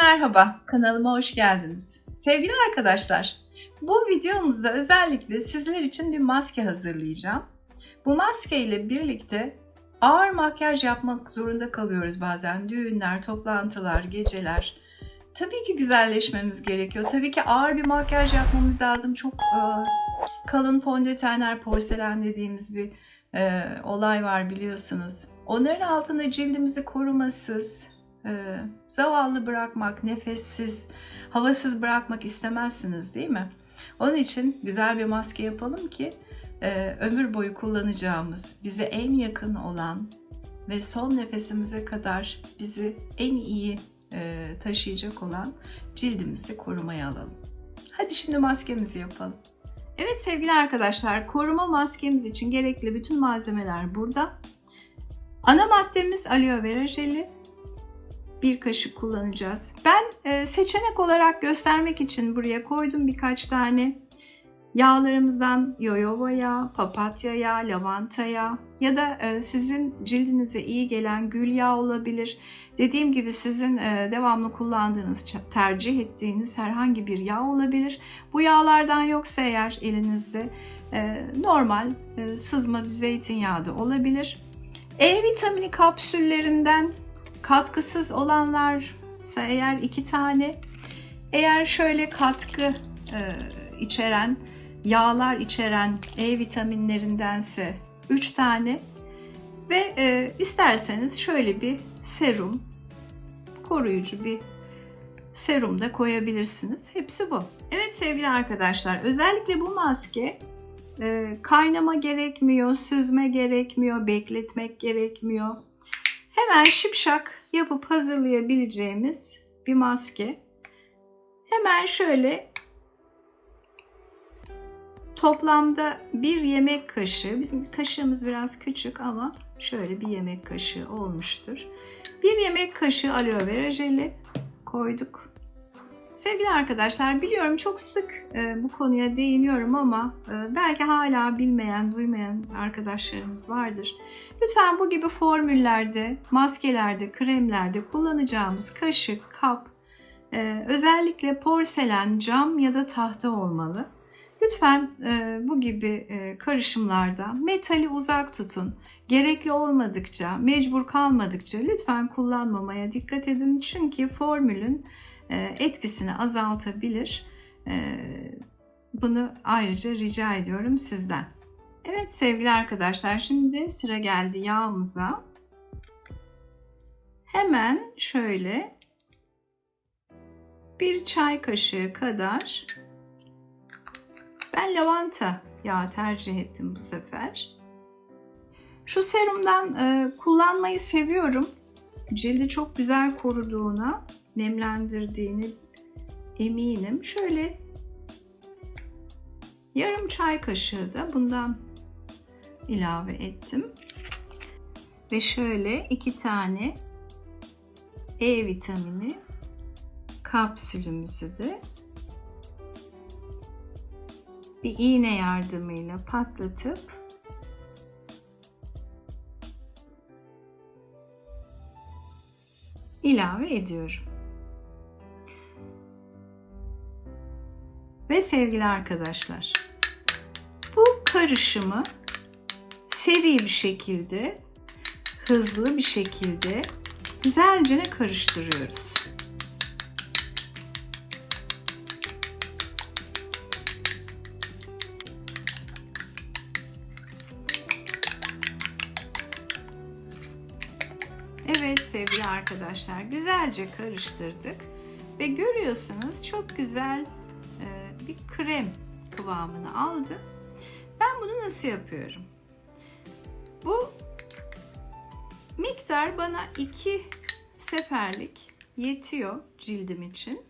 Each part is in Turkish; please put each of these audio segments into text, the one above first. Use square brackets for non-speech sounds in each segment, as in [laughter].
merhaba, kanalıma hoş geldiniz. Sevgili arkadaşlar, bu videomuzda özellikle sizler için bir maske hazırlayacağım. Bu maske ile birlikte ağır makyaj yapmak zorunda kalıyoruz bazen. Düğünler, toplantılar, geceler. Tabii ki güzelleşmemiz gerekiyor. Tabii ki ağır bir makyaj yapmamız lazım. Çok e, kalın fondötenler, porselen dediğimiz bir e, olay var biliyorsunuz. Onların altında cildimizi korumasız, e, zavallı bırakmak, nefessiz, havasız bırakmak istemezsiniz değil mi? Onun için güzel bir maske yapalım ki e, ömür boyu kullanacağımız, bize en yakın olan ve son nefesimize kadar bizi en iyi e, taşıyacak olan cildimizi korumaya alalım. Hadi şimdi maskemizi yapalım. Evet sevgili arkadaşlar, koruma maskemiz için gerekli bütün malzemeler burada. Ana maddemiz aloe vera jeli, bir kaşık kullanacağız. Ben e, seçenek olarak göstermek için buraya koydum birkaç tane. Yağlarımızdan yoyoba yağı, papatya yağı, lavanta yağı ya da e, sizin cildinize iyi gelen gül yağı olabilir. Dediğim gibi sizin e, devamlı kullandığınız, tercih ettiğiniz herhangi bir yağ olabilir. Bu yağlardan yoksa eğer elinizde normal sızma bir zeytinyağı da olabilir. E vitamini kapsüllerinden katkısız olanlarsa eğer iki tane, eğer şöyle katkı e, içeren, yağlar içeren E vitaminlerindense 3 tane ve e, isterseniz şöyle bir serum, koruyucu bir serum da koyabilirsiniz. Hepsi bu. Evet sevgili arkadaşlar, özellikle bu maske e, kaynama gerekmiyor, süzme gerekmiyor, bekletmek gerekmiyor hemen şipşak yapıp hazırlayabileceğimiz bir maske. Hemen şöyle toplamda bir yemek kaşığı, bizim kaşığımız biraz küçük ama şöyle bir yemek kaşığı olmuştur. Bir yemek kaşığı aloe vera jeli koyduk. Sevgili arkadaşlar biliyorum çok sık e, bu konuya değiniyorum ama e, belki hala bilmeyen, duymayan arkadaşlarımız vardır. Lütfen bu gibi formüllerde, maskelerde, kremlerde kullanacağımız kaşık, kap, e, özellikle porselen, cam ya da tahta olmalı. Lütfen e, bu gibi e, karışımlarda metali uzak tutun. Gerekli olmadıkça, mecbur kalmadıkça lütfen kullanmamaya dikkat edin. Çünkü formülün etkisini azaltabilir. E, bunu ayrıca rica ediyorum sizden. Evet sevgili arkadaşlar şimdi sıra geldi yağımıza. Hemen şöyle bir çay kaşığı kadar ben lavanta yağı tercih ettim bu sefer. Şu serumdan e, kullanmayı seviyorum. Cildi çok güzel koruduğuna nemlendirdiğini eminim. Şöyle yarım çay kaşığı da bundan ilave ettim. Ve şöyle iki tane E vitamini kapsülümüzü de bir iğne yardımıyla patlatıp ilave ediyorum. Ve sevgili arkadaşlar, bu karışımı seri bir şekilde, hızlı bir şekilde güzelce karıştırıyoruz. Evet sevgili arkadaşlar güzelce karıştırdık ve görüyorsunuz çok güzel krem kıvamını aldı. Ben bunu nasıl yapıyorum? Bu miktar bana iki seferlik yetiyor cildim için.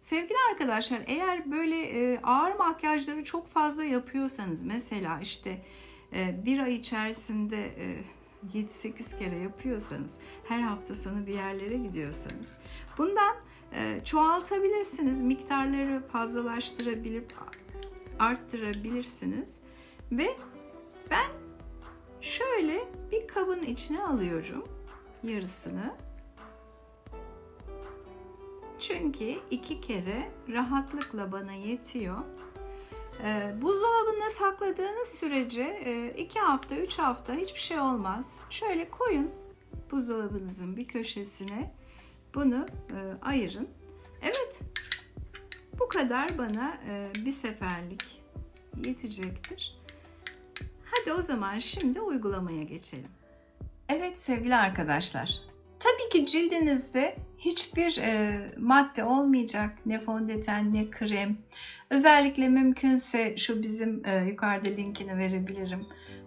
Sevgili arkadaşlar eğer böyle e, ağır makyajları çok fazla yapıyorsanız mesela işte e, bir ay içerisinde e, 7-8 kere yapıyorsanız her hafta sonu bir yerlere gidiyorsanız bundan çoğaltabilirsiniz. Miktarları fazlalaştırabilir, arttırabilirsiniz. Ve ben şöyle bir kabın içine alıyorum yarısını. Çünkü iki kere rahatlıkla bana yetiyor. Ee, buzdolabında sakladığınız sürece e, iki hafta, üç hafta hiçbir şey olmaz. Şöyle koyun buzdolabınızın bir köşesine. Bunu e, ayırın. Evet, bu kadar bana e, bir seferlik yetecektir. Hadi o zaman şimdi uygulamaya geçelim. Evet sevgili arkadaşlar. Tabii ki cildinizde hiçbir e, madde olmayacak. Ne fondöten ne krem. Özellikle mümkünse şu bizim e, yukarıda linkini verebilirim.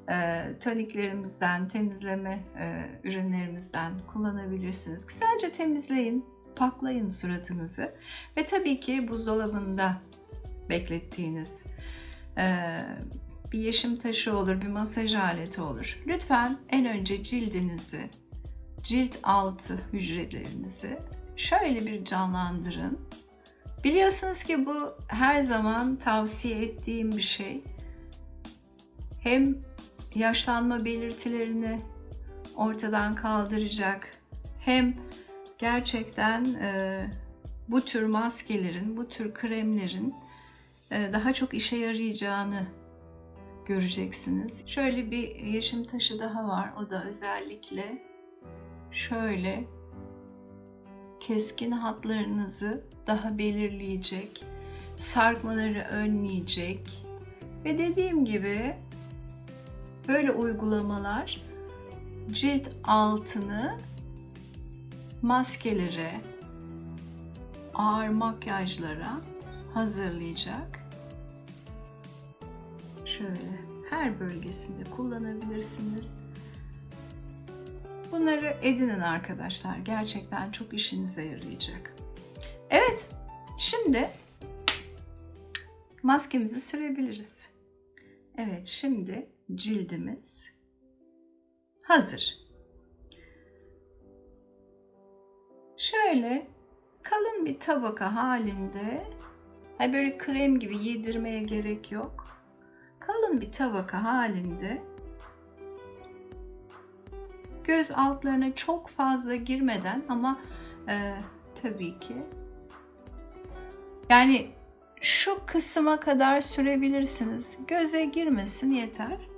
E, toniklerimizden, temizleme e, ürünlerimizden kullanabilirsiniz. Güzelce temizleyin, paklayın suratınızı. Ve tabii ki buzdolabında beklettiğiniz e, bir yeşim taşı olur, bir masaj aleti olur. Lütfen en önce cildinizi, cilt altı hücrelerinizi şöyle bir canlandırın. Biliyorsunuz ki bu her zaman tavsiye ettiğim bir şey. Hem yaşlanma belirtilerini ortadan kaldıracak, hem gerçekten e, bu tür maskelerin, bu tür kremlerin e, daha çok işe yarayacağını göreceksiniz. Şöyle bir yeşim taşı daha var. O da özellikle şöyle keskin hatlarınızı daha belirleyecek, sarkmaları önleyecek ve dediğim gibi böyle uygulamalar cilt altını maskelere, ağır makyajlara hazırlayacak. Şöyle her bölgesinde kullanabilirsiniz. Bunları edinin arkadaşlar. Gerçekten çok işinize yarayacak. Evet, şimdi maskemizi sürebiliriz. Evet, şimdi cildimiz hazır. Şöyle kalın bir tabaka halinde, böyle krem gibi yedirmeye gerek yok. Kalın bir tabaka halinde göz altlarına çok fazla girmeden ama e, tabii ki yani şu kısma kadar sürebilirsiniz. Göze girmesin yeter.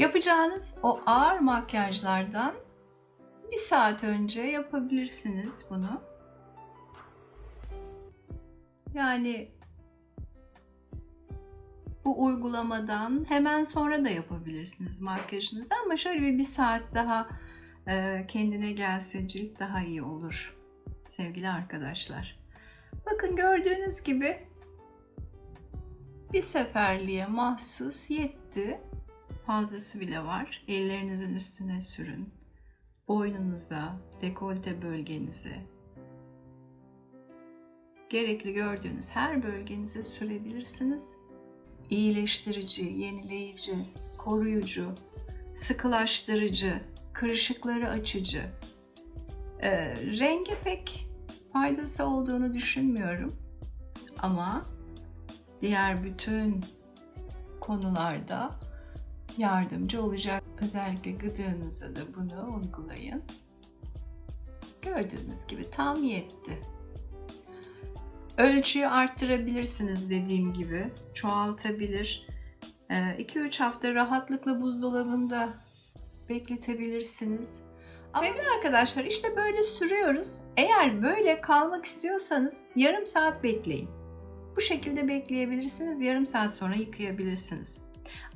Yapacağınız o ağır makyajlardan bir saat önce yapabilirsiniz bunu. Yani bu uygulamadan hemen sonra da yapabilirsiniz makyajınızı ama şöyle bir, bir saat daha e, kendine gelse cilt daha iyi olur sevgili arkadaşlar. Bakın gördüğünüz gibi bir seferliğe mahsus yetti. Fazlası bile var. Ellerinizin üstüne sürün. Boynunuza, dekolte bölgenize, gerekli gördüğünüz her bölgenize sürebilirsiniz iyileştirici, yenileyici, koruyucu, sıkılaştırıcı, kırışıkları açıcı. E, renge pek faydası olduğunu düşünmüyorum. Ama diğer bütün konularda yardımcı olacak. Özellikle gıdığınıza da bunu uygulayın. Gördüğünüz gibi tam yetti. Ölçüyü arttırabilirsiniz dediğim gibi. Çoğaltabilir. 2-3 hafta rahatlıkla buzdolabında bekletebilirsiniz. Sevgili arkadaşlar işte böyle sürüyoruz. Eğer böyle kalmak istiyorsanız yarım saat bekleyin. Bu şekilde bekleyebilirsiniz. Yarım saat sonra yıkayabilirsiniz.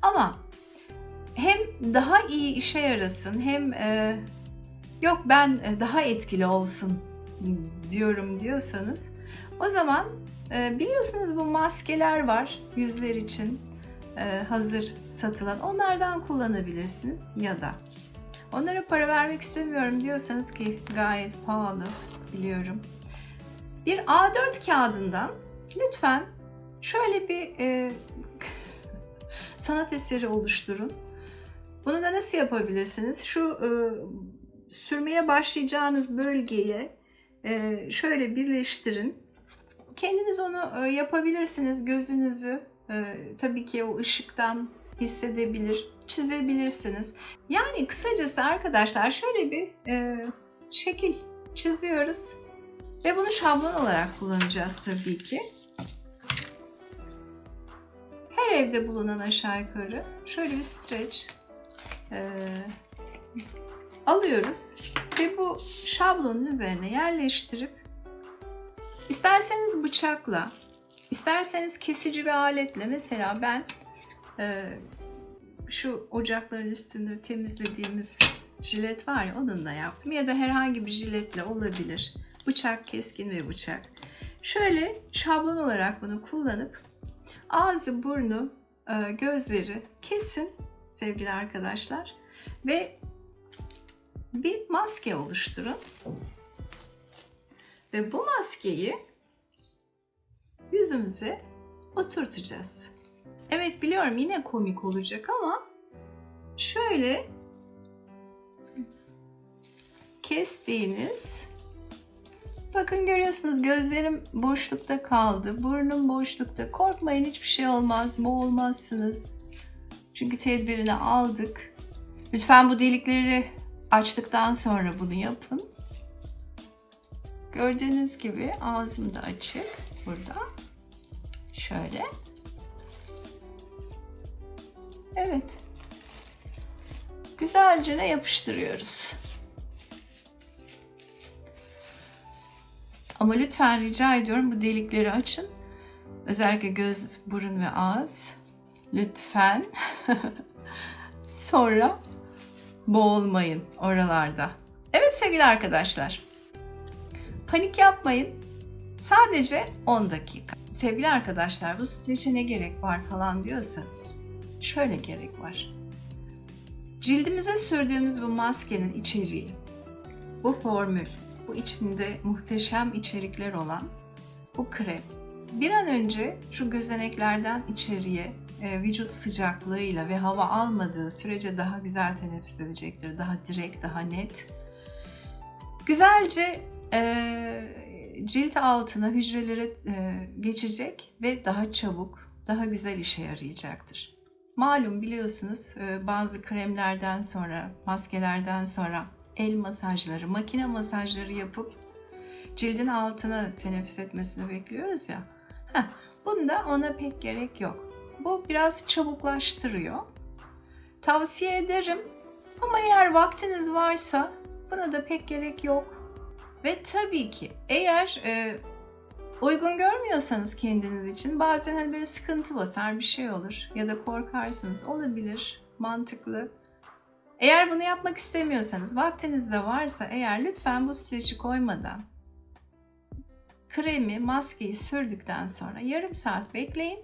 Ama hem daha iyi işe yarasın hem e, yok ben daha etkili olsun diyorum diyorsanız o zaman e, biliyorsunuz bu maskeler var yüzler için e, hazır satılan. Onlardan kullanabilirsiniz ya da onlara para vermek istemiyorum diyorsanız ki gayet pahalı biliyorum. Bir A4 kağıdından lütfen şöyle bir e, [laughs] sanat eseri oluşturun. Bunu da nasıl yapabilirsiniz? Şu e, sürmeye başlayacağınız bölgeye e, şöyle birleştirin Kendiniz onu e, yapabilirsiniz. Gözünüzü e, tabii ki o ışıktan hissedebilir, çizebilirsiniz. Yani kısacası arkadaşlar şöyle bir e, şekil çiziyoruz. Ve bunu şablon olarak kullanacağız tabii ki. Her evde bulunan aşağı yukarı şöyle bir streç e, alıyoruz ve bu şablonun üzerine yerleştirip isterseniz bıçakla, isterseniz kesici bir aletle mesela ben e, şu ocakların üstünde temizlediğimiz jilet var ya onunla yaptım ya da herhangi bir jiletle olabilir. Bıçak keskin bir bıçak. Şöyle şablon olarak bunu kullanıp ağzı, burnu, e, gözleri kesin sevgili arkadaşlar ve bir maske oluşturun. Ve bu maskeyi yüzümüze oturtacağız. Evet biliyorum yine komik olacak ama şöyle kestiğiniz bakın görüyorsunuz gözlerim boşlukta kaldı. Burnum boşlukta. Korkmayın hiçbir şey olmaz. Boğulmazsınız. Çünkü tedbirini aldık. Lütfen bu delikleri açtıktan sonra bunu yapın. Gördüğünüz gibi ağzım da açık burada. Şöyle. Evet. Güzelce de yapıştırıyoruz. Ama lütfen rica ediyorum bu delikleri açın. Özellikle göz, burun ve ağız. Lütfen. [laughs] Sonra boğulmayın oralarda. Evet sevgili arkadaşlar. Panik yapmayın. Sadece 10 dakika. Sevgili arkadaşlar bu streçe ne gerek var falan diyorsanız şöyle gerek var. Cildimize sürdüğümüz bu maskenin içeriği, bu formül, bu içinde muhteşem içerikler olan bu krem bir an önce şu gözeneklerden içeriye vücut sıcaklığıyla ve hava almadığı sürece daha güzel teneffüs edecektir. Daha direkt, daha net. Güzelce e, cilt altına, hücrelere e, geçecek ve daha çabuk, daha güzel işe yarayacaktır. Malum biliyorsunuz e, bazı kremlerden sonra, maskelerden sonra el masajları, makine masajları yapıp cildin altına teneffüs etmesini bekliyoruz ya. Heh, bunda ona pek gerek yok. Bu biraz çabuklaştırıyor. Tavsiye ederim ama eğer vaktiniz varsa buna da pek gerek yok. Ve tabii ki eğer e, uygun görmüyorsanız kendiniz için bazen hani böyle sıkıntı basar bir şey olur ya da korkarsınız olabilir mantıklı. Eğer bunu yapmak istemiyorsanız vaktiniz de varsa eğer lütfen bu streçi koymadan kremi, maskeyi sürdükten sonra yarım saat bekleyin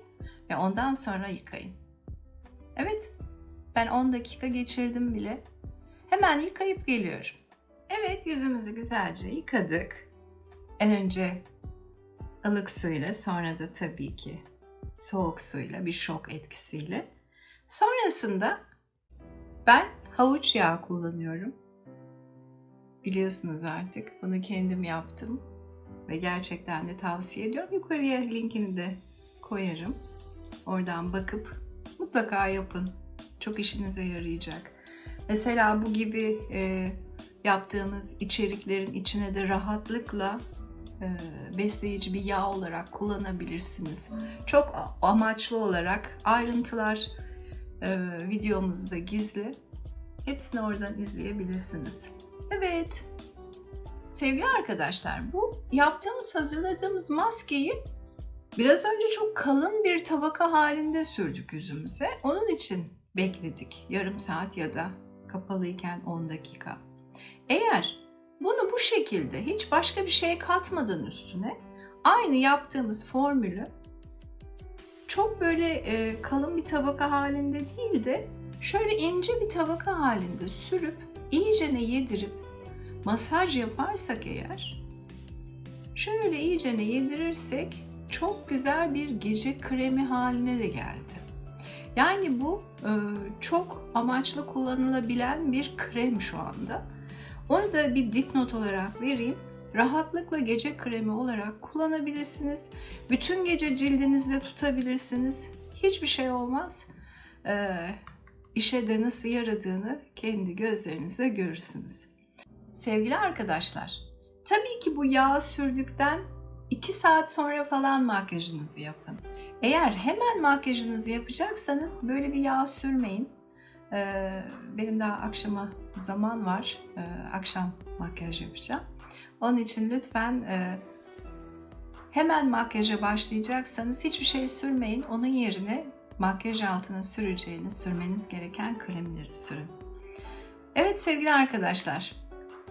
ve ondan sonra yıkayın. Evet, ben 10 dakika geçirdim bile. Hemen yıkayıp geliyorum. Evet, yüzümüzü güzelce yıkadık. En önce ılık suyla, sonra da tabii ki soğuk suyla, bir şok etkisiyle. Sonrasında ben havuç yağı kullanıyorum. Biliyorsunuz artık bunu kendim yaptım ve gerçekten de tavsiye ediyorum. Yukarıya linkini de koyarım. Oradan bakıp mutlaka yapın. Çok işinize yarayacak. Mesela bu gibi e, yaptığınız içeriklerin içine de rahatlıkla e, besleyici bir yağ olarak kullanabilirsiniz. Çok amaçlı olarak ayrıntılar e, videomuzda gizli. Hepsini oradan izleyebilirsiniz. Evet. Sevgili arkadaşlar bu yaptığımız hazırladığımız maskeyi Biraz önce çok kalın bir tabaka halinde sürdük yüzümüze. Onun için bekledik yarım saat ya da kapalıyken 10 dakika. Eğer bunu bu şekilde hiç başka bir şey katmadan üstüne aynı yaptığımız formülü çok böyle e, kalın bir tabaka halinde değil de şöyle ince bir tabaka halinde sürüp iyicene yedirip masaj yaparsak eğer şöyle iyicene yedirirsek çok güzel bir gece kremi haline de geldi. Yani bu e, çok amaçlı kullanılabilen bir krem şu anda. Onu da bir dipnot olarak vereyim. Rahatlıkla gece kremi olarak kullanabilirsiniz. Bütün gece cildinizde tutabilirsiniz. Hiçbir şey olmaz. Ee, işe de nasıl yaradığını kendi gözlerinizle görürsünüz. Sevgili arkadaşlar, Tabii ki bu yağı sürdükten 2 saat sonra falan makyajınızı yapın. Eğer hemen makyajınızı yapacaksanız böyle bir yağ sürmeyin. Ee, benim daha akşama zaman var. Ee, akşam makyaj yapacağım. Onun için lütfen e, hemen makyaja başlayacaksanız hiçbir şey sürmeyin. Onun yerine makyaj altına süreceğiniz, sürmeniz gereken kremleri sürün. Evet sevgili arkadaşlar,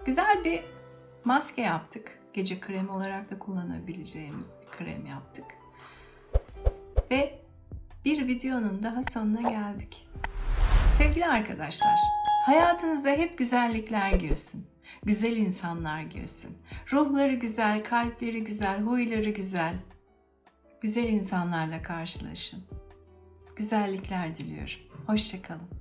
güzel bir maske yaptık. Gece kremi olarak da kullanabileceğimiz bir krem yaptık. Ve bir videonun daha sonuna geldik. Sevgili arkadaşlar, hayatınıza hep güzellikler girsin. Güzel insanlar girsin. Ruhları güzel, kalpleri güzel, huyları güzel. Güzel insanlarla karşılaşın. Güzellikler diliyorum. Hoşçakalın.